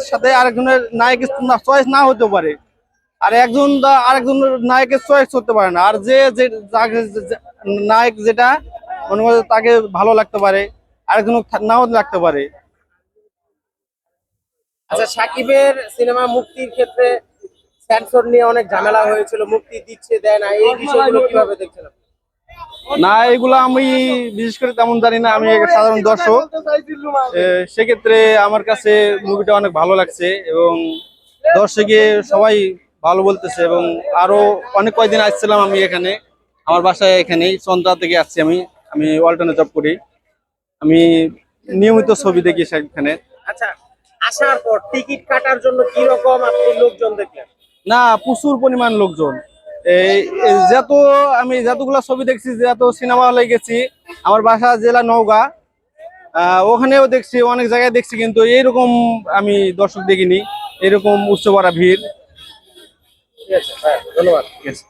সাথে আরেকজনের নায়কের চয়েস না হতে পারে। আর একজন আরেকজনের নায়কের চয়েস করতে পারে না। আর যে যে যাকে- যে- যে- নায়ক যেটা মনে করে তাকে ভালো লাগতে পারে আরেকজন নাও লাগতে পারে। আচ্ছা সাকিবের সিনেমা মুক্তির ক্ষেত্রে সেন্সর নিয়ে অনেক ঝামেলা হয়েছিল মুক্তি দিচ্ছে দেয় না এই বিষয়গুলো কীভাবে দেখছেন আপনি? না এগুলো আমি বিশেষ করে তেমন জানি না আমি সাধারণ দর্শক। সেক্ষেত্রে আমার কাছে মুভিটা অনেক ভালো লাগছে এবং দর্শকে সবাই ভালো বলতেছে এবং আরও অনেক কয়েকদিন আসছিলাম আমি এখানে আমার বাসায় এখানেই চন্দ্রা থেকে আসছি আমি আমি অল্টারনেট জব করি। আমি নিয়মিত ছবি দেখি সেখানে। আচ্ছা আসার পর টিকিট কাটার জন্য কি রকম আপনি লোকজন দেখলেন? না প্রচুর পরিমাণ লোকজন। এই যত আমি যেহেতুগুলো ছবি দেখছি যত সিনেমা হলে গেছি আমার বাসা জেলা নওগাঁ ওখানেও দেখছি অনেক জায়গায় দেখছি কিন্তু এইরকম আমি দর্শক দেখিনি এরকম উচ্চ ভিড়। ঠিক আছে হ্যাঁ ধন্যবাদ। ঠিক আছে